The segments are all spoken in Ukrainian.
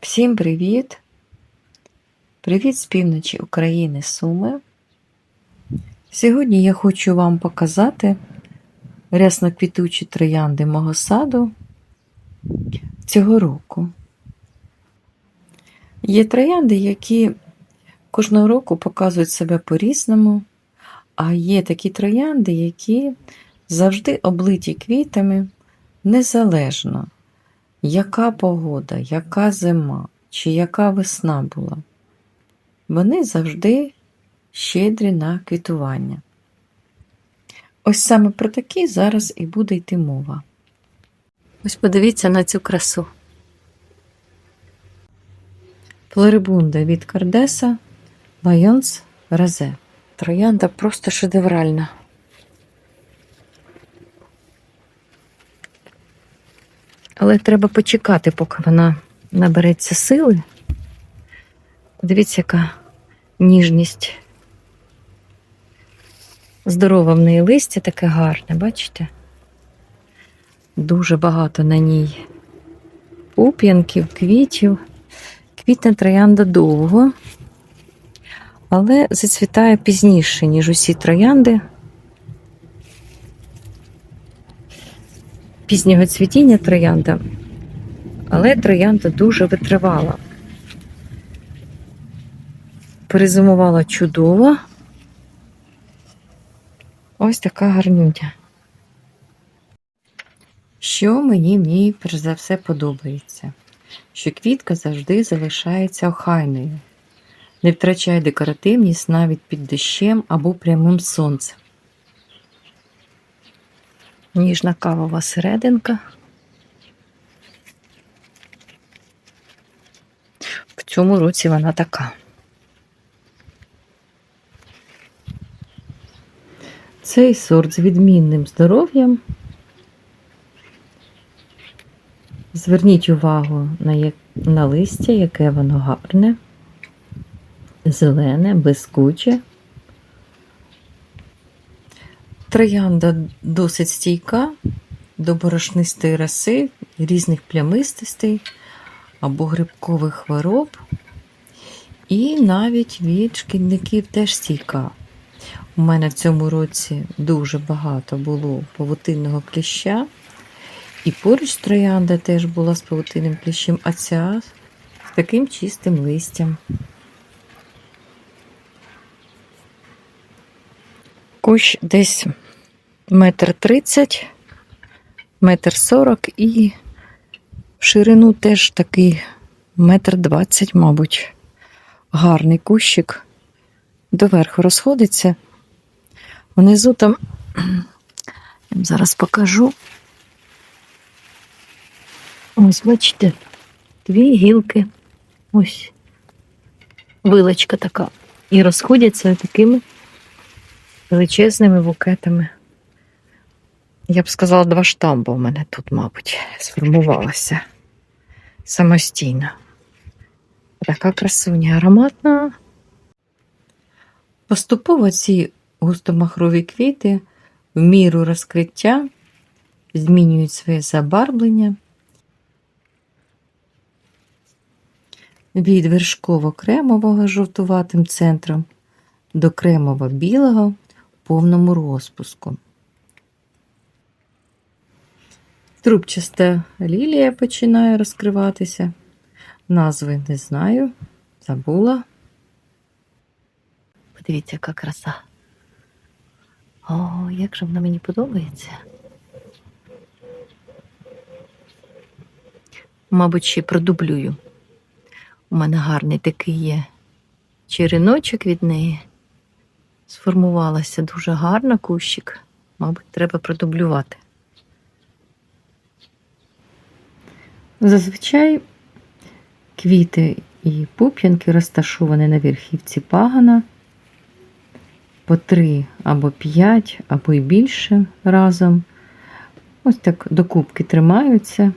Всім привіт! Привіт з півночі України Суми. Сьогодні я хочу вам показати рясноквітучі троянди мого саду цього року. Є троянди, які кожного року показують себе по-різному, а є такі троянди, які завжди облиті квітами незалежно яка погода, яка зима чи яка весна була, вони завжди щедрі на квітування. Ось саме про такі зараз і буде йти мова. Ось подивіться на цю красу. Флорибунда від Кардеса Лайонс Разе. Троянда просто шедевральна. Але треба почекати, поки вона набереться сили. Дивіться, яка ніжність. Здорове в неї листя таке гарне, бачите? Дуже багато на ній пуп'янків, квітів. Квітне троянда довго, але зацвітає пізніше, ніж усі троянди. Пізнього цвітіння троянда, але троянда дуже витривала. Перезимувала чудово. Ось така гарнюня. Що мені в ній перш за все подобається? Що квітка завжди залишається охайною, не втрачає декоративність навіть під дощем або прямим сонцем. Ніжна кавова серединка. В цьому році вона така. Цей сорт з відмінним здоров'ям. Зверніть увагу на, як... на листя, яке воно гарне, зелене, блискуче. Троянда досить стійка до борошнистої роси, різних плямистостей або грибкових хвороб, і навіть від шкідників теж стійка. У мене в цьому році дуже багато було павутинного кліща, і поруч троянда теж була з павутинним кліщем, а ця з таким чистим листям. Кущ десь метр тридцять, метр сорок і в ширину теж такий метр двадцять, мабуть. Гарний кущик. Доверху розходиться. Внизу там, я вам зараз покажу. Ось, бачите, дві гілки. Ось вилочка така. І розходяться такими величезними букетами. Я б сказала, два штамби у мене тут, мабуть, сформувалося самостійно. Така красуня ароматна. Поступово ці густомахрові квіти в міру розкриття змінюють своє забарблення. Від вершково-кремового жовтуватим центром до кремово-білого повному розпуску. Трубчаста лілія починає розкриватися. Назви не знаю, забула. Подивіться, яка краса. О, як же вона мені подобається. Мабуть, ще продублюю. У мене гарний такий є череночок від неї сформувалася дуже гарно кущик. Мабуть, треба продублювати. Зазвичай квіти і пуп'янки розташовані на верхівці пагана по три або п'ять, або й більше разом. Ось так докупки тримаються.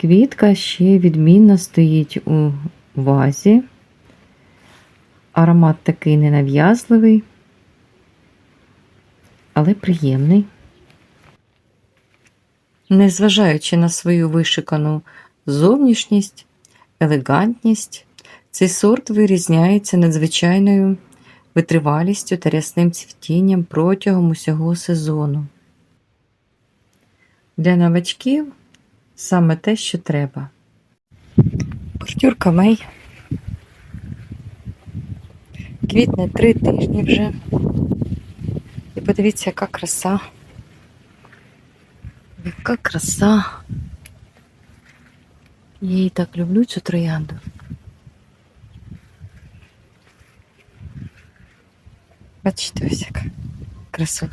Квітка ще відмінно стоїть у вазі. Аромат такий ненав'язливий, але приємний. Незважаючи на свою вишикану зовнішність, елегантність. Цей сорт вирізняється надзвичайною витривалістю та рясним цвітінням протягом усього сезону. Для новачків саме те, що треба. Бордюр камей. Квітне три тижні вже. І подивіться, яка краса. Яка краса. Я її так люблю цю троянду. Бачите, ось яка красуня.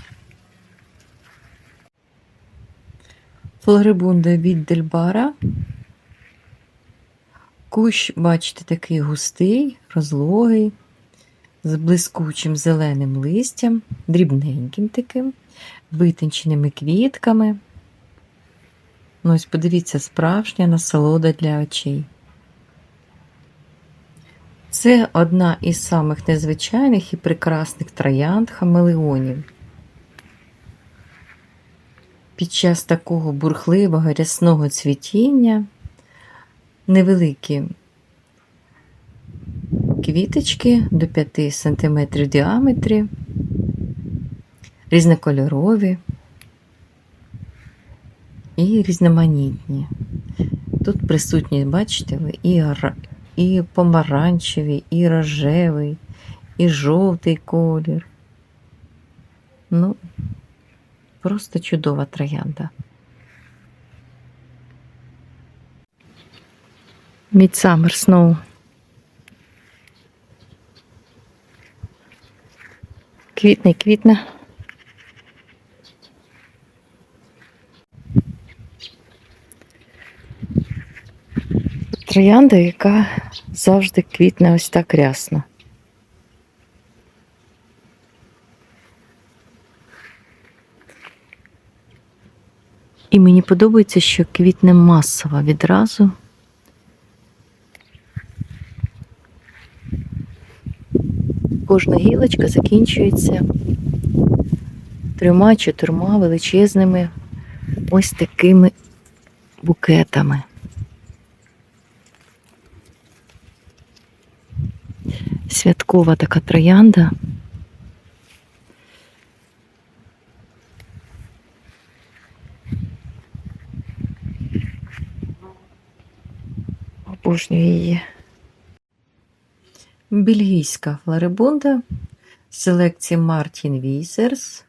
Флорибунда від Дельбара. Кущ, бачите, такий густий, розлогий, з блискучим зеленим листям, дрібненьким таким, витонченими квітками. Ну, ось подивіться, справжня насолода для очей. Це одна із самих незвичайних і прекрасних троянд хамелеонів. Під час такого бурхливого рясного цвітіння невеликі квіточки до 5 см в діаметрі, різнокольорові і різноманітні. Тут присутні, бачите ви, і, і помаранчевий, і рожевий, і жовтий колір. Ну, просто чудова троянда. Midsummer Snow. Квітне, квітне. Троянда, яка завжди квітне ось так рясно. І мені подобається, що квітне масово відразу. Кожна гілочка закінчується трьома-чотирма величезними ось такими букетами. Святкова така троянда. Обожнюю її. Бельгійська флорибунда селекції Мартін Вісерс.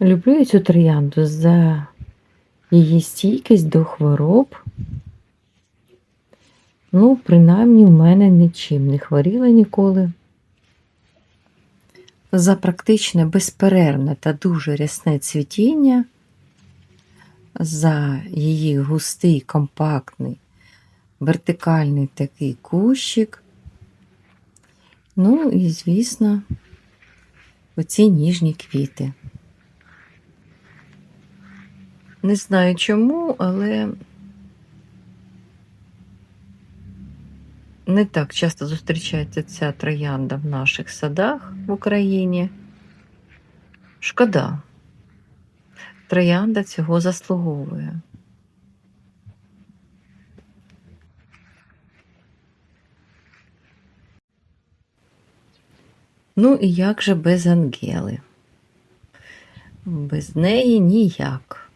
Люблю цю троянду за її стійкість до хвороб. Ну, принаймні, в мене нічим не хворіла ніколи. За практичне безперервне та дуже рясне цвітіння, за її густий, компактний, вертикальний такий кущик. Ну і, звісно, оці ніжні квіти. Не знаю чому, але не так часто зустрічається ця троянда в наших садах в Україні. Шкода. Троянда цього заслуговує. Ну і як же без Ангели? Без неї ніяк.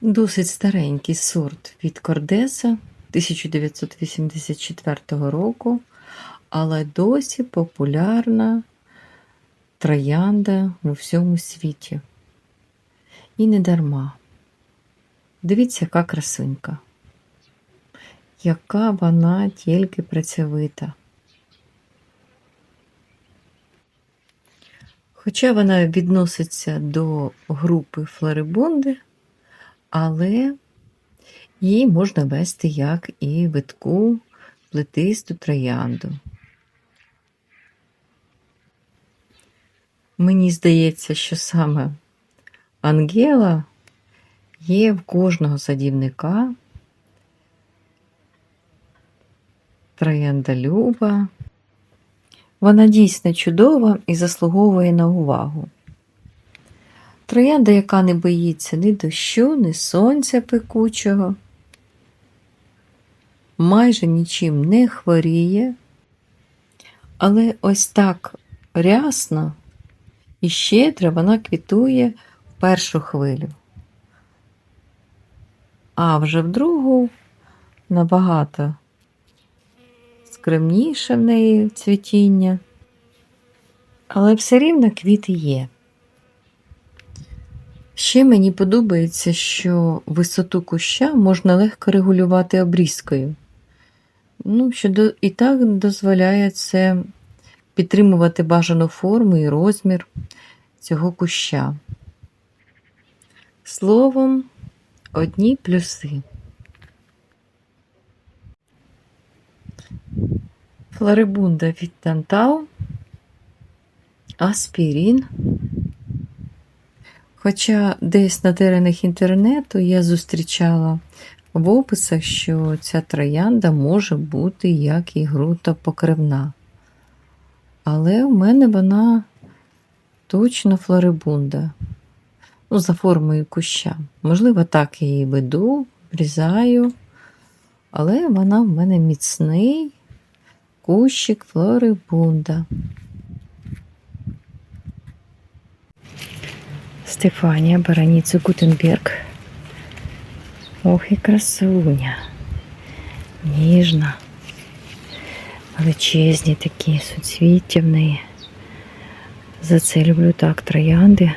Досить старенький сорт від Кордеса 1984 року, але досі популярна троянда у всьому світі. І не дарма. Дивіться, яка красунька. Яка вона тільки працьовита. Хоча вона відноситься до групи флорибунди, але її можна вести як і витку плетисту троянду. Мені здається, що саме Ангела є в кожного садівника, троянда Люба. Вона дійсно чудова і заслуговує на увагу. Троянда, яка не боїться ні дощу, ні сонця пекучого, майже нічим не хворіє, але ось так рясно і щедро вона квітує в першу хвилю. А вже в другу набагато скромніше в неї цвітіння, але все рівно квіти є. Ще мені подобається, що висоту куща можна легко регулювати обрізкою. Ну, що і так дозволяє це підтримувати бажану форму і розмір цього куща. Словом, одні плюси. Флорибунда від Тантау, аспірін. Хоча десь на теренах інтернету я зустрічала в описах, що ця троянда може бути як і ґрунтопокривна. Але в мене вона точно флорибунда. Ну, за формою куща. Можливо, так я її веду, врізаю, але вона в мене міцний кущик флорибунда. Стефанія Бараніцу Гутенберг. Ох і красуня. Ніжна. Величезні такі суцвіття в неї. За це люблю так троянди.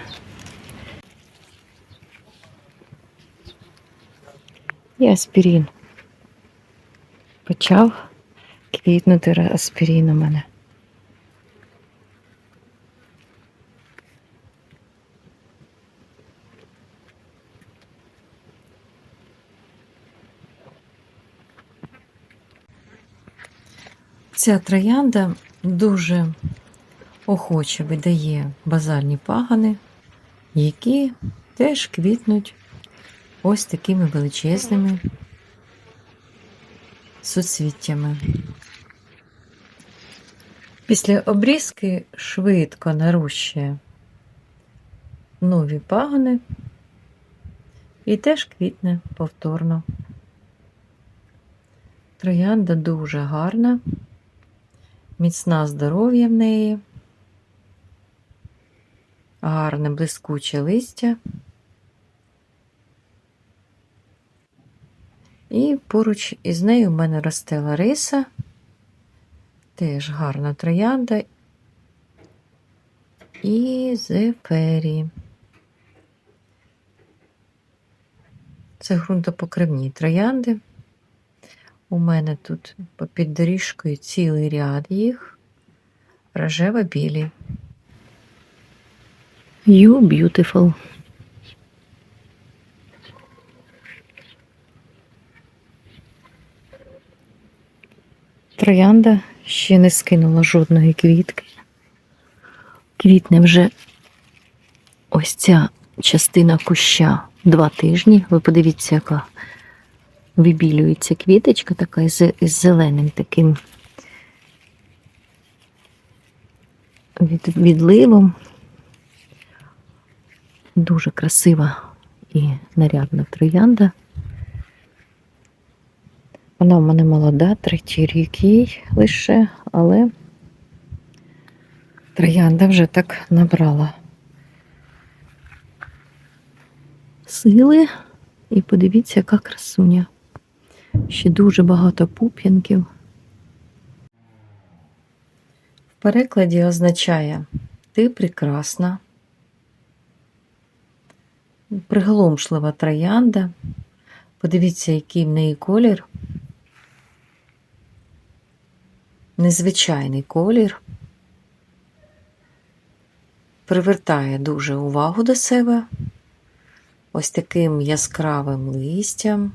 І аспірін. Почав квітнути аспірін у мене. Ця троянда дуже охоче видає базальні пагани, які теж квітнуть ось такими величезними суцвіттями. Після обрізки швидко нарощує нові пагони і теж квітне повторно. Троянда дуже гарна, міцна здоров'я в неї, гарне блискуче листя. І поруч із нею в мене росте Лариса, теж гарна троянда і зефері. Це ґрунтопокривні троянди. У мене тут попід доріжкою цілий ряд їх, рожево-білі. You beautiful. Троянда ще не скинула жодної квітки. Квітне вже ось ця частина куща два тижні. Ви подивіться, яка вибілюється квіточка така із зеленим таким від, відливом. Дуже красива і нарядна троянда. Вона в мене молода, третій рік їй лише, але троянда вже так набрала сили. І подивіться, яка красуня. Ще дуже багато пуп'янків. В перекладі означає ти прекрасна, приголомшлива троянда. Подивіться, який в неї колір. Незвичайний колір. Привертає дуже увагу до себе ось таким яскравим листям,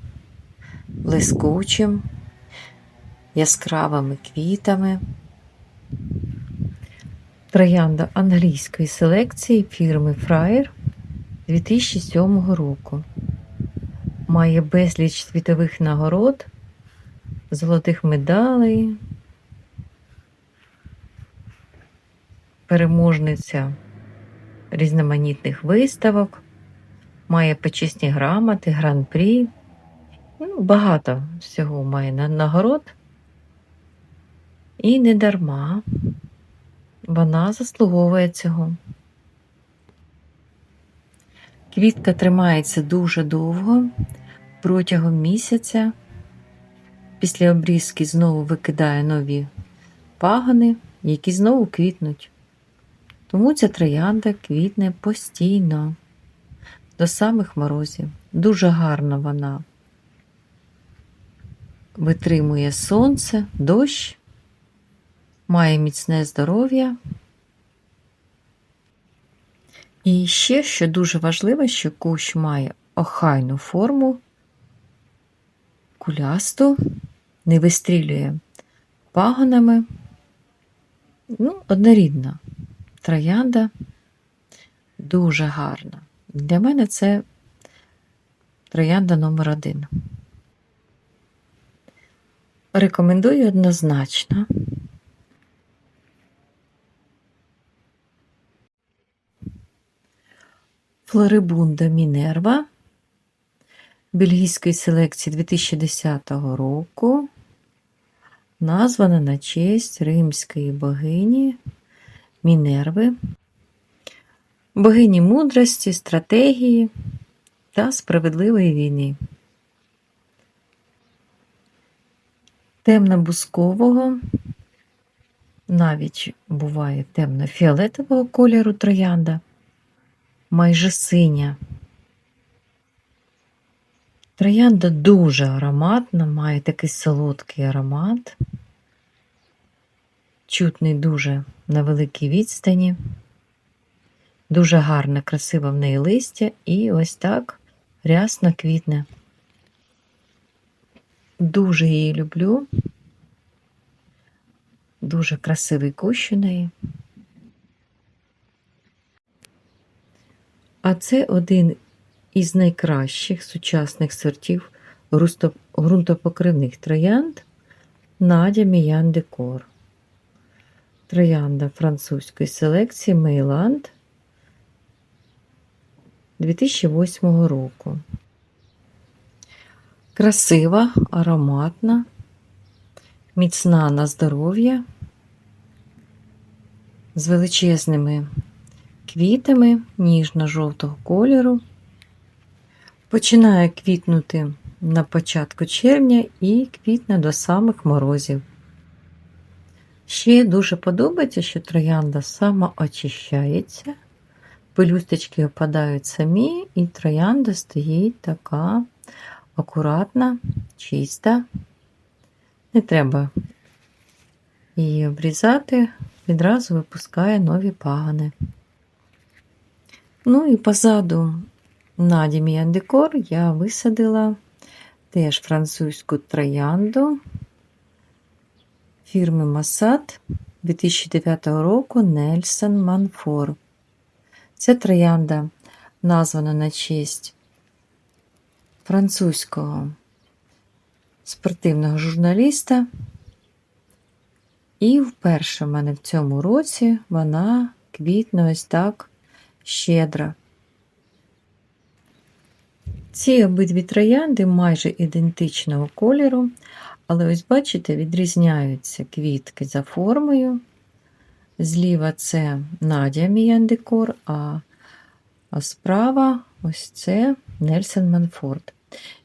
блискучим, яскравими квітами. Троянда англійської селекції фірми Фраєр 2007 року. Має безліч світових нагород, золотих медалей, переможниця різноманітних виставок, має почесні грамоти, гран-прі. Ну, багато всього має на- нагород. І не дарма вона заслуговує цього. Квітка тримається дуже довго, протягом місяця. Після обрізки знову викидає нові пагони, які знову квітнуть. Тому ця троянда квітне постійно, до самих морозів. Дуже гарна вона витримує сонце, дощ, має міцне здоров'я. І ще, що дуже важливо, що кущ має охайну форму, кулясту, не вистрілює пагонами. Ну, однорідна троянда, дуже гарна. Для мене це троянда номер один. Рекомендую однозначно. Флорибунда Мінерва бельгійської селекції 2010 року, названа на честь римської богині Мінерви, богині мудрості, стратегії та справедливої війни. Темно-бускового, навіть буває темно-фіолетового кольору троянда, майже синя. Троянда дуже ароматна, має такий солодкий аромат, чутний дуже на великій відстані, дуже гарне, красиве в неї листя і ось так рясно квітне. Дуже її люблю. Дуже красивий кущ у неї. А це один із найкращих сучасних сортів ґрунтопокривних троянд Надя Міян Декор. Троянда французької селекції Мейланд 2008 року. Красива, ароматна, міцна на здоров'я, з величезними квітами ніжно-жовтого кольору. Починає квітнути на початку червня і квітне до самих морозів. Ще дуже подобається, що троянда самоочищається, пелюсточки опадають самі, і троянда стоїть така акуратна, чиста. Не треба її обрізати, відразу випускає нові пагани. Ну і позаду Наді Міяндекор я висадила теж французьку троянду фірми Масад 2009 року Нельсон Манфор. Ця троянда названа на честь французького спортивного журналіста. І вперше в мене в цьому році вона квітне ось так щедро. Ці обидві троянди майже ідентичного кольору, але ось бачите, відрізняються квітки за формою. Зліва це Надя Міяндекор, а справа ось це Нельсон Манфорд.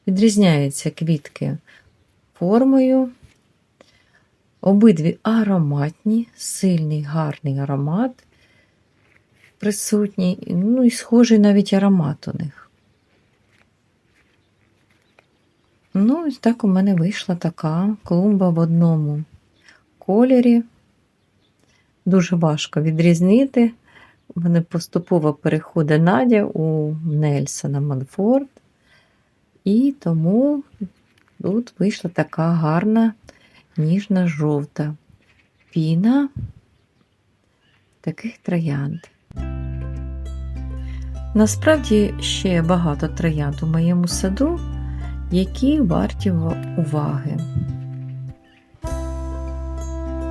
Відрізняються квітки формою. Обидві ароматні, сильний, гарний аромат присутній, ну і схожий навіть аромат у них. Ну, ось так у мене вийшла така клумба в одному кольорі. Дуже важко відрізнити. У мене поступово переходить Надя у Нельсона Манфорд. І тому тут вийшла така гарна ніжна жовта піна таких троянд. Насправді ще багато троянд у моєму саду, які варті уваги.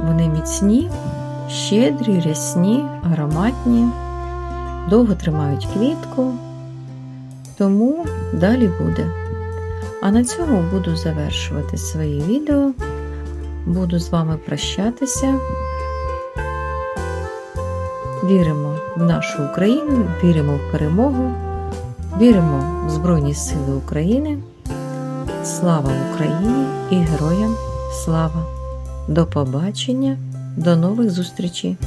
Вони міцні, щедрі, рясні, ароматні довго тримають квітку, тому далі буде. А на цьому буду завершувати своє відео. Буду з вами прощатися. Віримо в нашу Україну, віримо в перемогу, віримо в Збройні Сили України. Слава Україні і героям слава! До побачення, до нових зустрічей!